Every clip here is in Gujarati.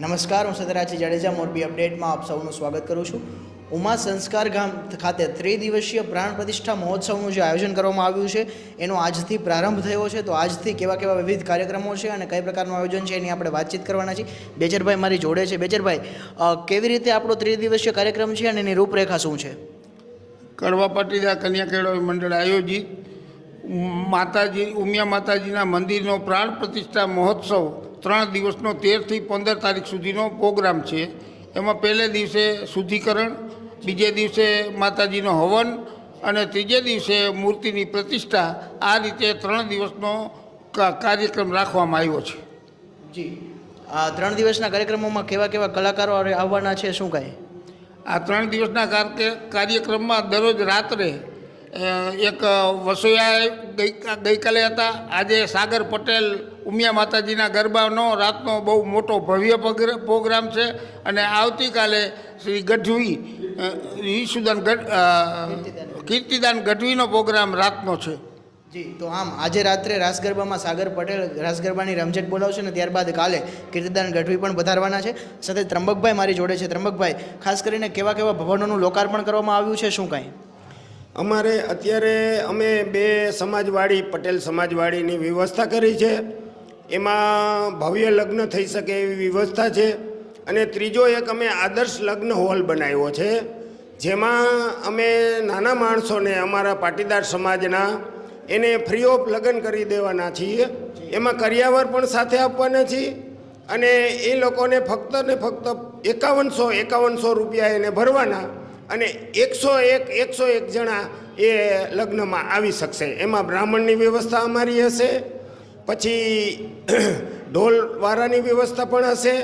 નમસ્કાર, હું સદરાજી જાડેજા, મોરબી અપડેટમાં આપ સૌનું સ્વાગત કરું છું. ઉમા સંસ્કાર ગામ ખાતે ત્રિદિવસીય પ્રાણ પ્રતિષ્ઠા મહોત્સવનું જે આયોજન કરવામાં આવ્યું છે, એનો આજથી પ્રારંભ થયો છે. તો આજથી કેવા કેવા વિવિધ કાર્યક્રમો છે અને કઈ પ્રકારનું આયોજન છે એની આપણે વાતચીત કરવાના છીએ. બેચરભાઈ મારી જોડે છે. બેચરભાઈ કેવી રીતે આપણો ત્રિદિવસીય કાર્યક્રમ છે અને એની રૂપરેખા શું છે? કડવા પાટીદાર કન્યા કેળવણી મંડળ આયોજિત માતાજી ઉમિયા માતાજીના મંદિરનો પ્રાણ પ્રતિષ્ઠા મહોત્સવ ત્રણ દિવસનો તેરથી પંદર તારીખ સુધીનો પ્રોગ્રામ છે. એમાં પહેલે દિવસે શુદ્ધિકરણ બીજે દિવસે માતાજીનો હવન અને ત્રીજે દિવસે મૂર્તિની પ્રતિષ્ઠા. આ રીતે ત્રણ દિવસનો કાર્યક્રમ રાખવામાં આવ્યો છે. જી. આ ત્રણ દિવસના કાર્યક્રમોમાં કેવા કેવા કલાકારો આવવાના છે શું કાંઈ? આ ત્રણ દિવસના કાર્યક્રમમાં દરરોજ રાત્રે એક વસોયા ગઈકાલે હતા. આજે સાગર પટેલ ઉમિયા માતાજીના ગરબાનો રાતનો બહુ મોટો ભવ્ય પ્રોગ્રામ છે. અને આવતીકાલે શ્રી ગઢવી ઈશુદાન કીર્તિદાન ગઢવીનો પ્રોગ્રામ રાતનો છે. જી, તો આમ આજે રાત્રે રાસ ગરબામાં સાગર પટેલ રાસ ગરબાની રમઝટ બોલાવશે ને ત્યારબાદ કાલે કીર્તિદાન ગઢવી પણ વધારવાના છે. સાથે ત્રંબકભાઈ મારી જોડે છે. ત્રંબકભાઈ, ખાસ કરીને કેવા કેવા ભવનોનું લોકાર્પણ કરવામાં આવ્યું છે? શું કાંઈ? અમારે અત્યારે અમે બે સમાજવાડી, પટેલ સમાજવાડીની વ્યવસ્થા કરી છે. એમાં ભવ્ય લગ્ન થઈ શકે એવી વ્યવસ્થા છે. અને ત્રીજો એક અમે આદર્શ લગ્ન હોલ બનાવ્યો છે, જેમાં અમે નાના માણસોને અમારા પાટીદાર સમાજના એને ફ્રી ઓફ લગ્ન કરી દેવાના છીએ. એમાં કરિયાવર પણ સાથે આપવાના છીએ અને એ લોકોને ફક્ત ને ફક્ત એકાવનસો એકાવનસો રૂપિયા એને ભરવાના અને એકસો એક એકસો એક જણા એ લગ્નમાં આવી શકશે. એમાં બ્રાહ્મણની વ્યવસ્થા અમારી હશે, પછી ઢોલવાળાની વ્યવસ્થા પણ હશે,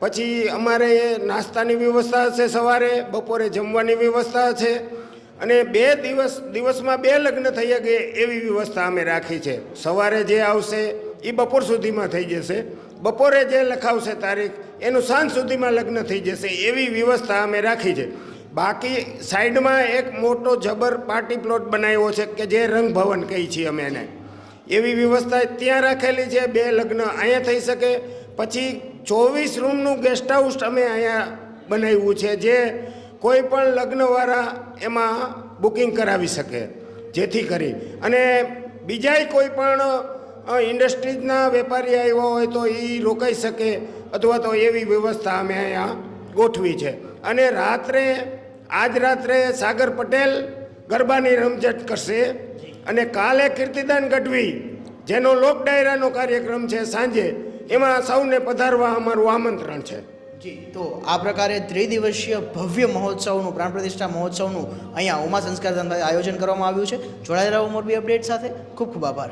પછી અમારે નાસ્તાની વ્યવસ્થા હશે સવારે, બપોરે જમવાની વ્યવસ્થા છે અને બે દિવસ, દિવસમાં બે લગ્ન થઈ શકે એવી વ્યવસ્થા અમે રાખી છે. સવારે જે આવશે એ બપોર સુધીમાં થઈ જશે. બપોરે જે લખાવશે તારીખ, એનું સાંજ સુધીમાં લગ્ન થઈ જશે. એવી વ્યવસ્થા અમે રાખી છે. બાકી સાઈડમાં એક મોટો જબર પાર્ટી પ્લોટ બનાવ્યો છે કે જે રંગભવન કહી છીએ અમે એને. એવી વ્યવસ્થા ત્યાં રાખેલી છે, બે લગ્ન અહીંયા થઈ શકે. પછી ચોવીસ રૂમનું ગેસ્ટ હાઉસ અમે અહીંયા બનાવ્યું છે, જે કોઈ પણ લગ્નવાળા એમાં બુકિંગ કરાવી શકે, જેથી કરી. અને બીજાય કોઈ પણ ઇન્ડસ્ટ્રીઝના વેપારી આવ્યા હોય તો એ રોકાઈ શકે, અથવા તો એવી વ્યવસ્થા અમે અહીંયા ગોઠવી છે. અને રાત્રે આજ રાત્રે સાગર પટેલ ગરબાની રમઝટ કરશે અને કાલે કીર્તિદાન ગઢવી, જેનો લોક ડાયરાનો કાર્યક્રમ છે સાંજે, એમાં સૌને પધારવા અમારું આમંત્રણ છે. જી, તો આ પ્રકારે ત્રિદિવસીય ભવ્ય મહોત્સવનું, પ્રાણ પ્રતિષ્ઠા મહોત્સવનું અહીંયા ઉમા સંસ્કાર આયોજન કરવામાં આવ્યું છે. જોડાયેલા મોરબી અપડેટ સાથે. ખૂબ ખૂબ આભાર.